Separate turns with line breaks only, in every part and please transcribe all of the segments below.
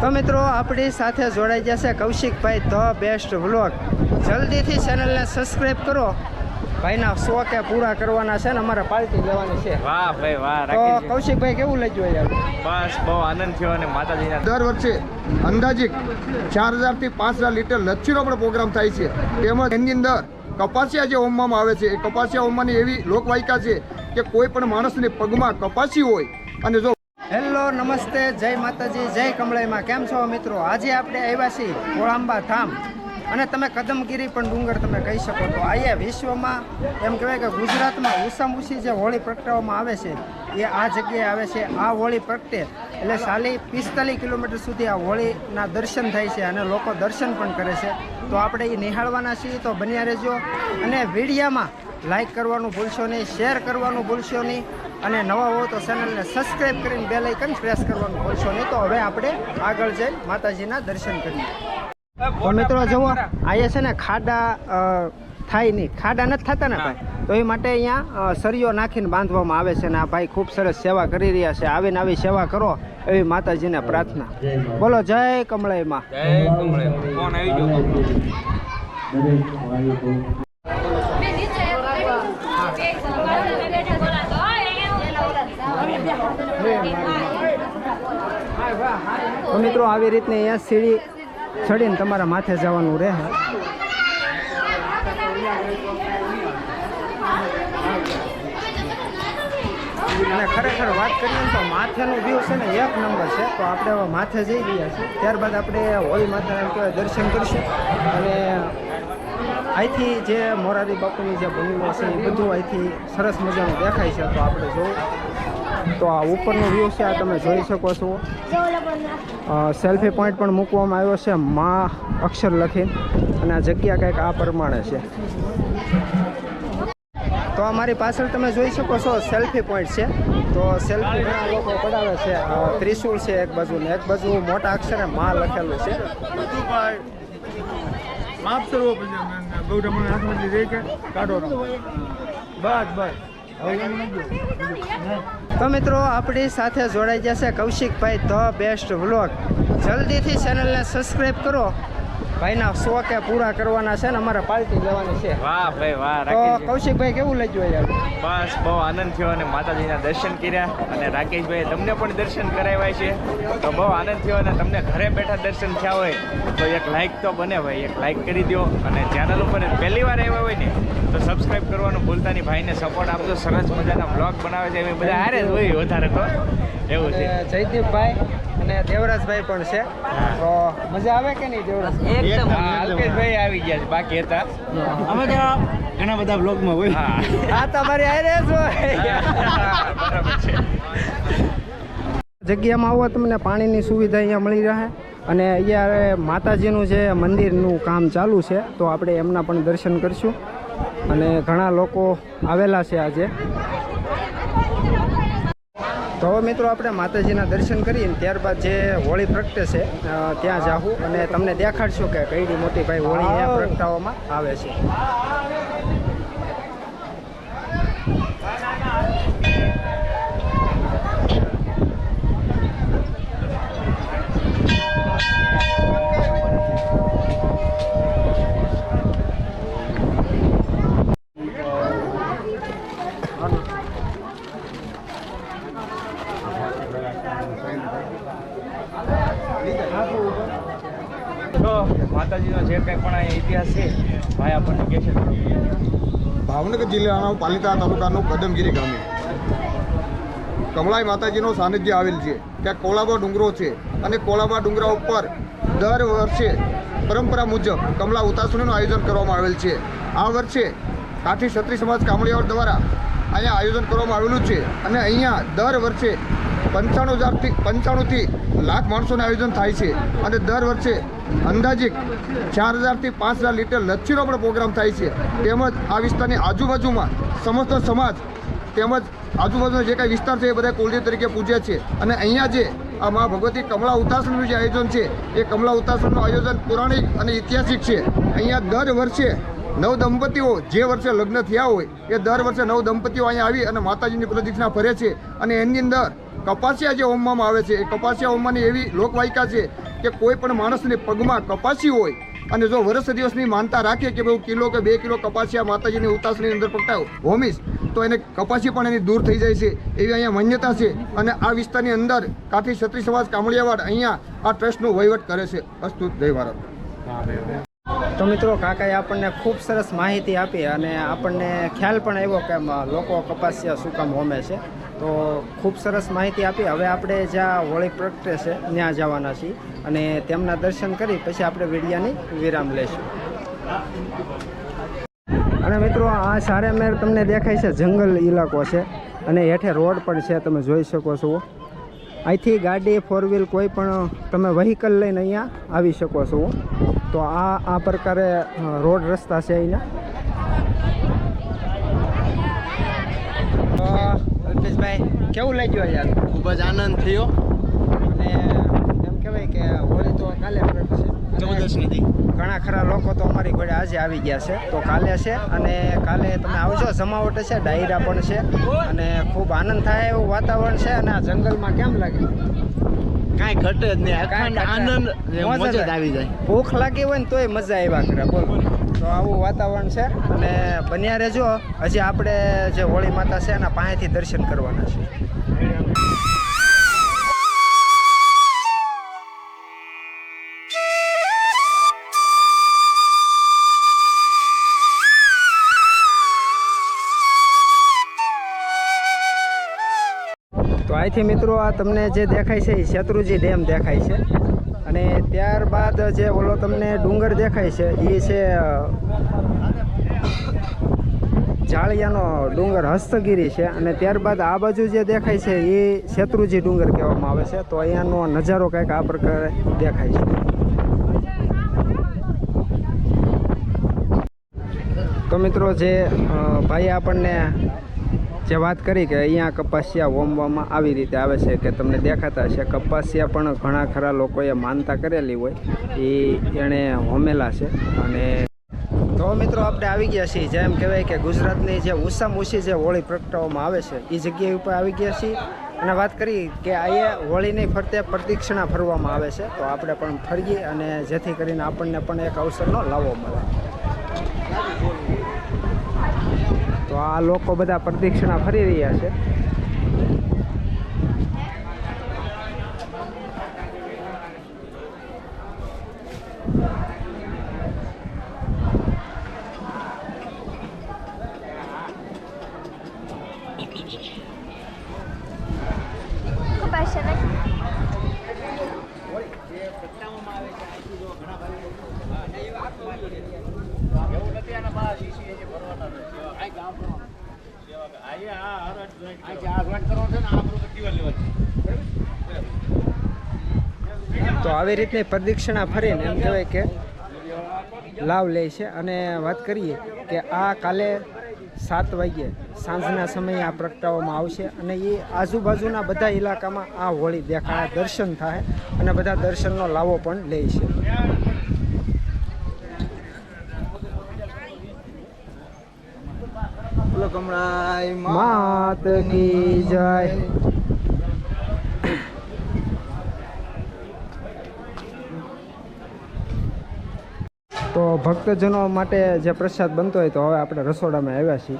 તો મિત્રો આપણી સાથે જોડાઈ જશે કૌશિકભાઈ ધ બેસ્ટ વ્લોગ. જલ્દીથી ચેનલને સબસ્ક્રાઈબ કરો. ભાઈના શોખે પૂરા કરવાના છે ને અમારે પાર્ટી લેવાની છે.
વાહ ભાઈ વાહ
તો કૌશિકભાઈ કેવું લઈ યાર
બસ બહુ આનંદ થયો અને માતાજીના
દર વર્ષે અંદાજિત ચાર હજારથી પાંચ હજાર લીટર લચ્છીનો પણ પ્રોગ્રામ થાય છે. તેમજ એની અંદર કપાસિયા જે હોમવામાં આવે છે એ કપાસિયા હોમવાની એવી લોકવાયકા છે કે કોઈ પણ માણસને પગમાં કપાસી હોય અને જો
હેલો, નમસ્તે, જય માતાજી, જય કમળાઈમાં. કેમ છો મિત્રો? આજે આપણે આવ્યા છીએ કોળાંબા ધામ. અને તમે કદમગીરી પણ ડુંગર તમે કહી શકો તો અહીંયા વિશ્વમાં, એમ કહેવાય કે ગુજરાતમાં ઉષામ ઉષી જે હોળી પ્રગટાવવામાં આવે છે, એ આ જગ્યાએ આવે છે. આ હોળી પ્રગટે એટલે સાલી પિસ્તાલીસ કિલોમીટર સુધી આ હોળીના દર્શન થાય છે અને લોકો દર્શન પણ કરે છે. તો આપણે એ નિહાળવાના છીએ, તો બન્યા રહેજો. અને વિડીયામાં લાઈક કરવાનું ભૂલશો નહીં શેર કરવાનું ભૂલશો નહીં. અને નવા હો તો ચેનલને સબસ્ક્રાઈબ કરીને બેલ આઇકન પ્રેસ કરવાનું ભૂલશો નહીં. તો હવે આપણે આગળ જઈને માતાજીના દર્શન કરીએ. તો મિત્રો જુઓ અહીંયા છે ને ખાડા થાય નહીં. ખાડા નથી થતા ને ભાઈ. તો એ માટે અહીંયા સરિયો નાખીને બાંધવામાં આવે છે ને આ ભાઈ ખૂબ સરસ સેવા કરી રહ્યા છે. આવીને આવી સેવા કરો એવી માતાજીને પ્રાર્થના. બોલો જય કમળાઈમાં.
જય કમળાઈ. ફોન આવી ગયો?
તો
મિત્રો, આવી રીતની અહીંયા સીડી ચડીને તમારા માથે જવાનું રહે. અને ખરેખર વાત કરીએ તો માથેનું વ્યૂ છે ને એક નંબર છે, તો આપણે માથે જઈ ગયા છીએ. ત્યારબાદ આપણે હોળી માતાના કહેવાય દર્શન કરીશું. અને અહીંથી જે મોરારી બાપુની જે ભૂમિઓ છે એ બધું અહીંથી સરસ મજાનું દેખાય છે, તો આપણે જોવું. તો આ ઉપરનો વ્યૂ છે, આ તમે જોઈ શકો છો. સેલ્ફી પોઈન્ટ પણ મૂકવામાં આવ્યો છે, મા અક્ષર લખીને. અને આ જગ્યા કંઈક આ પ્રમાણે છે. તો અમારી પાછળ તમે જોઈ શકો છો સેલ્ફી પોઈન્ટ છે. તો સેલ્ફી ઘણા લોકો પડાવે છે. ત્રિશુલ છે એક બાજુ ને એક બાજુ મોટા અક્ષરે મા લખેલું છે.
માફ કરવો પછી કે કાઢો બસ બસ.
તો મિત્રો આપણી સાથે જોડાઈ જશે કૌશિકભાઈ ધ બેસ્ટ વ્લોગ. જલ્દીથી ચેનલને સબસ્ક્રાઈબ કરો. ભાઈના શોકે પૂરા કરવાના છે ને અમારે પાર્ટી લેવાની છે.
વાહ ભાઈ વાહ
તો કૌશિકભાઈ કેવું લેજો યાર
બસ બહુ આનંદ થયો અને માતાજીના દર્શન કર્યા. અને રાકેશભાઈ તમને પણ દર્શન કરાવ્યા છે. તો બહુ આનંદ થયો અને તમને ઘરે બેઠા દર્શન થયા હોય તો એક લાઈક તો બને ભાઈ એક લાઈક કરી દો અને ચેનલ ઉપર પહેલી વાર આવ્યા હોય ને તો સબસ્ક્રાઈબ કરવાનું ભૂલતા નહીં. ભાઈને સપોર્ટ આપજો. સરસ મજાના બ્લોગ બનાવે છે. એ બધા હારે જ હોય વધારે તો. એવું છે.
જયદીપભાઈ અને દેવરાજભાઈ પણ છે. તો મજા આવે કે નહીં દેવરાજ?
એકદમ. અલ્પેશભાઈ આવી ગયા છે બાકી હતા.
અમે ત્યાં ઘણા બધા બ્લોગમાં હોય.
આ તમારી આરે
બરાબર છે.
જગ્યામાં આવો તમને પાણીની સુવિધા અહીંયા મળી રહે. અને અહીંયા માતાજીનું જે મંદિરનું કામ ચાલુ છે તો આપણે એમના પણ દર્શન કરીશું. અને ઘણા લોકો આવેલા છે આજે. તો હવે મિત્રો આપણે માતાજીના દર્શન કરીને ત્યારબાદ જે હોળી પ્રગટે છે ત્યાં જાઉં અને તમને દેખાડશું કે કઈ મોટી ભાઈ હોળી પ્રગટાવવામાં આવે છે
તો માતાજીનો જે કંઈ પણ અહીંયા ઇતિહાસ છે ભાઈ આપણને કહે છે થોડુંક.
ભાવનગર જિલ્લાના પાલિતા તાલુકાનું કદમગીરી ગામે. કમળાઈ માતાજીનો સાનિધ્ય આવેલ છે. ત્યાં કોળાબા ડુંગરો છે અને કોળાબા ડુંગરા ઉપર દર વર્ષે પરંપરા મુજબ કમળા ઉતાસણીનું આયોજન કરવામાં આવેલ છે. આ વર્ષે કાઠી ક્ષત્રિય સમાજ કામળિયાઓ દ્વારા અહીંયા આયોજન કરવામાં આવેલું છે અને અહીંયા દર વર્ષે પંચાણું હજારથી પંચાણુંથી લાખ માણસોનું આયોજન થાય છે અને દર વર્ષે અંદાજિત ચાર હજારથી પાંચ હજાર લીટર લચ્છીનો પણ પ્રોગ્રામ થાય છે. તેમજ આ વિસ્તારની આજુબાજુમાં સમસ્ત સમાજ તેમજ આજુબાજુનો જે કાંઈ વિસ્તાર છે એ બધા કુલદેવ તરીકે પૂજ્યા છે. અને અહીંયા જે આ મા ભગવતી કમળા ઉતાસનનું જે આયોજન છે, એ કમળા ઉતાસનનું આયોજન પૌરાણિક અને ઐતિહાસિક છે. અહીંયા દર વર્ષે નવ દંપતીઓ જે વર્ષે લગ્ન થયા હોય, એ દર વર્ષે નવ દંપતીઓ અહીંયા આવી અને માતાજીની પ્રદક્ષિણા ફરે છે અને એની અંદર કપાસિયા જે હોમવામાં આવે છે, એ કપાસિયા હોમવાની એવી લોકવાયકા છે કે કોઈ પણ માણસને પગમાં કપાસી હોય અને જો વર્ષ દિવસની માનતા રાખે કે ભાઈ કિલો કે બે કિલો કપાસિયા માતાજીની ઉતાસની અંદર પકડાવ હોમીશ તો એને કપાસી પણ એની દૂર થઈ જાય છે, એવી અહીંયા માન્યતા છે અને આ વિસ્તારની અંદર કાઠી ક્ષત્રિય સમાજ કામળિયાવાડ અહીંયા આ ટ્રસ્ટનું વહીવટ કરે છે. અસ્તુ, જય ભારત.
તો મિત્રો કાકાએ આપણને ખૂબ સરસ માહિતી આપી અને આપણને ખ્યાલ પણ આવ્યો કે લોકો કપાસિયા શું કામ હોમે છે. તો ખૂબ સરસ માહિતી આપી. હવે આપણે જ્યાં હોળી પ્રગટે છે, ત્યાં જવાના છીએ અને તેમના દર્શન કરી પછી આપણે વિડિયાની વિરામ લઈશું. અને મિત્રો, આ સારેમેર તમને દેખાય છે, જંગલ ઇલાકો છે અને હેઠે રોડ પણ છે, તમે જોઈ શકો છો. અહીંથી ગાડી ફોર વ્હીલ કોઈ પણ તમે વ્હીકલ લઈને અહીંયા આવી શકો છો. તો આ આ પ્રકારે રોડ રસ્તા છે અહીંયા તો અલ્પેશભાઈ કેવું લાગ્યું યાર
ખૂબ જ આનંદ થયો.
અને એમ કહેવાય કે હોળી તો કાલે પ્રગટશે ઘણા ખરા લોકો તો અમારી ઘોડે આજે આવી ગયા છે. તો કાલે છે અને કાલે તમે આવજો. જમાવટ છે ડાયરા પણ છે. અને ખૂબ આનંદ થાય એવું વાતાવરણ છે. અને આ જંગલમાં કેમ લાગે
કાંઈ ઘટે જ નહીં. અખંડ આનંદ
મોજ જ
આવી. જાય.
ભૂખ લાગી હોય ને તોય મજા આવ્યા કરે બોલો. તો આવું વાતાવરણ છે અને બન્યા રહેજો. હજી આપણે જે હોળી માતા છે એના પાસેથી દર્શન કરવાના છે તો અહીંથી મિત્રો આ તમને જે દેખાય છે એ શેત્રુજી ડેમ દેખાય છે. અને ત્યારબાદ જે ઓલો તમને ડુંગર દેખાય છે એ છે, જાળિયાનો ડુંગર, હસ્તગીરી છે. અને ત્યારબાદ આ બાજુ જે દેખાય છે એ શેત્રુજી ડુંગર કહેવામાં આવે છે. તો અહીંયાનો નજારો કંઈક આ પ્રકારે દેખાય છે. તો મિત્રો જે ભાઈ આપણને જે વાત કરી કે અહીંયા કપાસિયા વોમવામાં આવી રીતે આવે છે કે તમને દેખાતા હશે. કપાસિયા પણ ઘણા ખરા લોકોએ માનતા કરેલી હોય. એ એણે હોમેલા છે અને તો મિત્રો આપણે આવી ગયા છીએ. જેમ કહેવાય કે ગુજરાતની જે ઓછામાં ઓછી જે હોળી પ્રગટાવવામાં આવે છે એ જગ્યા ઉપર આવી ગયા છીએ. અને વાત કરી કે અહીંયા હોળીની ફરતે પ્રદક્ષિણા ફરવામાં આવે છે. તો આપણે પણ ફરીએ અને જેથી કરીને આપણને પણ એક અવસરનો લાવો મળે. આ લોકો બધા પ્રદક્ષિણા ફરી રહ્યા છે તો આવી રીતની પ્રદક્ષિણા ફરીને એમ કહેવાય કે લાવ લે છે. અને વાત કરીએ કે આ કાલે સાત વાગ્યે સાંજના સમયે આ પ્રગટાવવામાં આવશે અને એ આજુબાજુના બધા ઇલાકામાં આ હોળી દેખાય દર્શન થાય અને બધા દર્શનનો લાવો પણ લે છે. માત કી જય તો ભક્તજનો માટે જે પ્રસાદ બનતો હોય તો હવે આપણે રસોડામાં આવ્યા છીએ.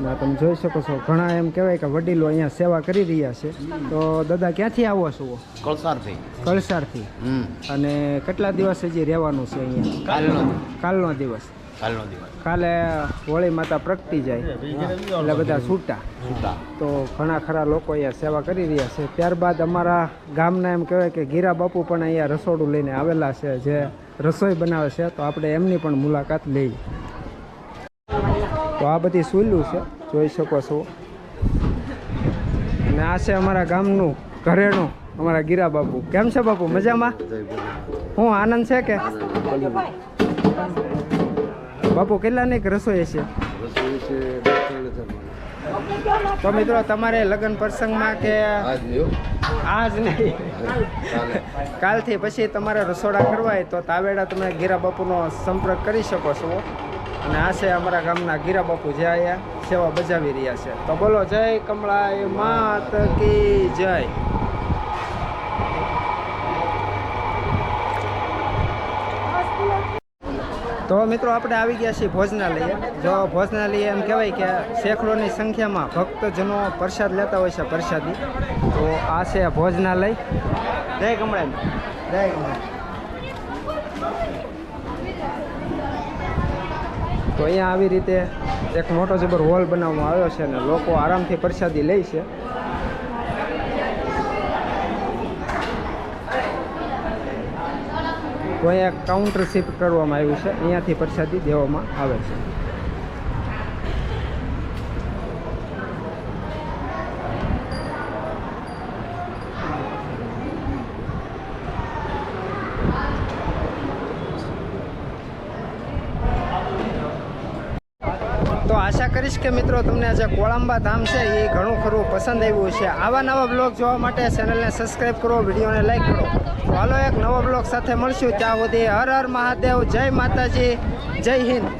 ને તમે જોઈ શકો છો ઘણા એમ કહેવાય કે વડીલો અહીંયા સેવા કરી રહ્યા છે. તો દાદા ક્યાંથી આવો છો?
કળસારથી.
કળસારથી. અને કેટલા દિવસ હજી રહેવાનું છે અહીંયા?
કાલનો
કાલનો દિવસ.
કાલનો દિવસ.
કાલે હોળી માતા પ્રગટી જાય એટલે બધા છૂટા
છૂટા
તો ઘણા ખરા લોકો અહીંયા સેવા કરી રહ્યા છે. ત્યારબાદ અમારા ગામના એમ કહેવાય કે ગીરા બાપુ પણ અહીંયા રસોડું લઈને આવેલા છે જે રસોઈ બનાવે છે, તો આપણે એમની પણ મુલાકાત લઈ તો આ બધી સુલું છે, જોઈ શકો છો. અને આ છે અમારા ગામનું, ઘરેણું, અમારા ગીરા બાપુ કેમ છે બાપુ, મજામાં? હું આનંદ છે કે? બાપુ, કેટલાની રસોઈ છે તો મિત્રો તમારે લગ્ન પ્રસંગમાં કે આજ નહીં કાલથી પછી તમારે રસોડા કરવા હોય તો તાવેડા તમે ગીરા બાપુનો સંપર્ક કરી શકો છો. અને આ છે અમારા ગામના ગીરા બાપુ જે અહીંયા સેવા બજાવી રહ્યા છે. તો બોલો જય કમળાય માત કી જય. તો મિત્રો આપણે આવી ગયા છીએ ભોજનાલયે. જો ભોજનાલય એમ કહેવાય કે સેંકડોની સંખ્યામાં ભક્તજનો પ્રસાદ લેતા હોય છે પ્રસાદી. તો આ છે ભોજનાલય. જય કમળાઈ જય તો અહીંયા આવી રીતે એક મોટો જબર હોલ બનાવવામાં આવ્યો છે અને લોકો આરામથી પ્રસાદી લે છે. તો અહીંયા કાઉન્ટર શિફ્ટ કરવામાં આવ્યું છે. અહીંયાથી પ્રસાદી દેવામાં આવે છે તો આશા કરીશ કે મિત્રો તમને જે કોળંબા ધામ છે એ ઘણું ખરું પસંદ આવ્યું છે. આવા નવા બ્લોગ જોવા માટે ચેનલને સબસ્ક્રાઈબ કરો, વિડીયોને લાઈક કરો. હાલો એક નવો બ્લોગ સાથે મળશું. ત્યાં સુધી હર હર મહાદેવ, જય માતાજી, જય હિન્દ.